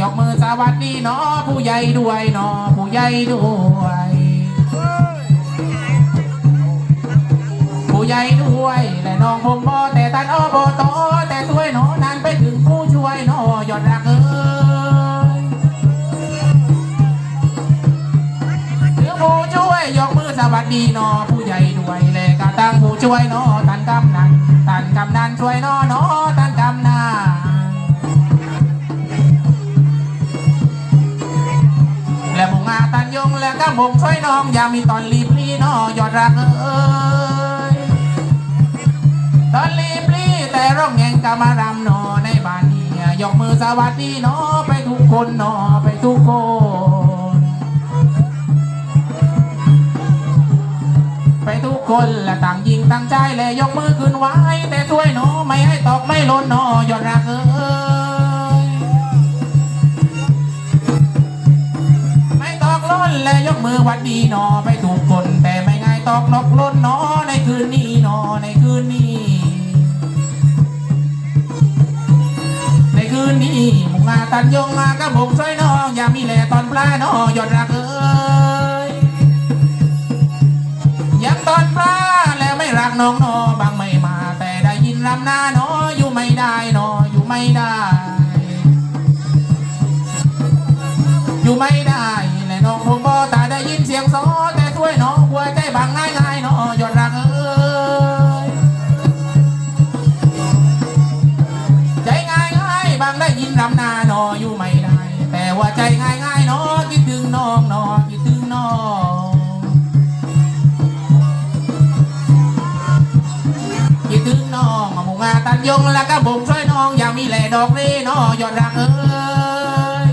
ยกมือสวัสดีเนาะผู้ใหญ่ด้วยเนาะผู้ใหญ่ด้วย ผู้ใหญ่ด้วยและน้องผมบอแต่ตันอบตแต่ช่วยเนาะนั้นไปถึงผู้ช่วยเนาะยอดรักเอ้ยถึงผู้ช่วยยกมือสวัสดีเนาะผู้ใหญ่ด้วยและก็ตั้งผู้ช่วยเนาะตันกำนันตันกำนันช่วยเนาะเนาะ ยงและก็มงช่วยน้อง อย่ามีตอนรีบรีน้อยอดรักเอ้ยตอนรีบรีแต่ร้องแงงกามารำนอในบ้านนี้ยกมือสวัสดีนอไปทุกคนนอไปทุกคนไปทุกคนและต่างยิงต่างใจและยกมือขึ้นไว้ แต่ช่วยหนอไม่ให้ตกไม่ล่นหนอยอดรักเอ้ย และยกมือวัดดีนอไปถูกคนแต่ไม่ง่ายตอกนกล้นนอในคืนนี้นอในคืนนี้ ในคืนนี้มุงอาตันยงมากระบงช่วยน้องอย่ามีแหล่ตอนปลาหนอยอดรักเอ้ยยังตอนปลาแล้วไม่รักน้องนอบางไม่มา แต่ได้ยินรำหน้านออยู่ไม่ได้นออยู่ไม่ได้ อยู่ไม่ได้ายง่ายๆบางได้ยินรำหนานออยู่ไม่ได้ แต่ว่าใจง่ายง่ายนอคิดถึงน้องนอคิดถึงน้องคิดถึงน้องมุงอาตันยงแล้วก็บ่มช่วยน้องอย่ามีแหล่ดอกเล่นอยอดรักเอ้ย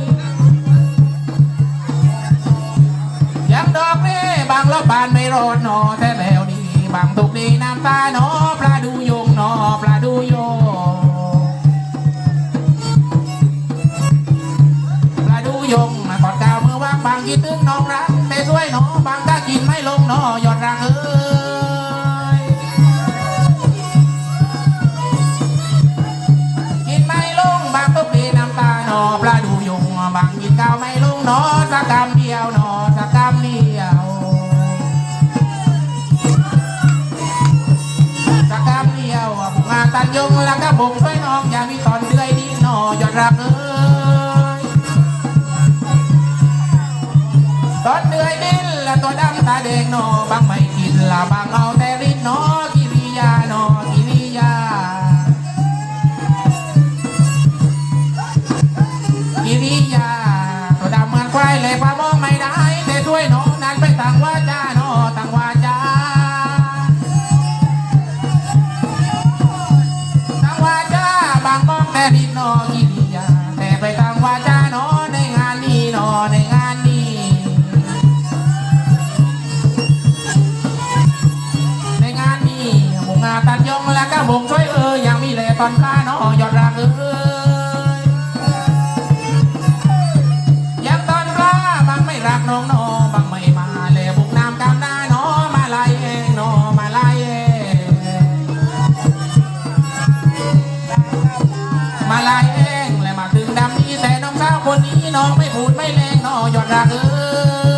ยังดอกนี้บางละบานไม่รอดนอแต่แล้วนี่บางตกดีน้ำตาหนอปลาดูยงนอปลาดูยง กินไม่ลงนอยอดรักเอ้ยกินไม่ลงบางตุกดีน้ำตาหนอปลาดูยงบางกินข้าวไม่ลงนอสักคำเดียวนอสักคำเดียวสักคำเดียวงานตันยงแล้วก็บ่งช่วยน้องอย่ามีตอนเดือยดีหนอยอดรักเอ้ย ละบางเอาแต่ริดน้อย ตัดยงและก็บ่งช่วยเออยังมีแลตอนกล้าหนอยอดรักเออยังตอนกล้าบางไม่รักน้องนอบางไม่มาเลบุกน้ำกำหน้าน้อมาไล่เองน้อมาไล่เองมาไล่เองและมาถึงดำนี้แต่น้องสาวคนนี้น้องไม่พูดไม่แรงน้อยอดรักเออ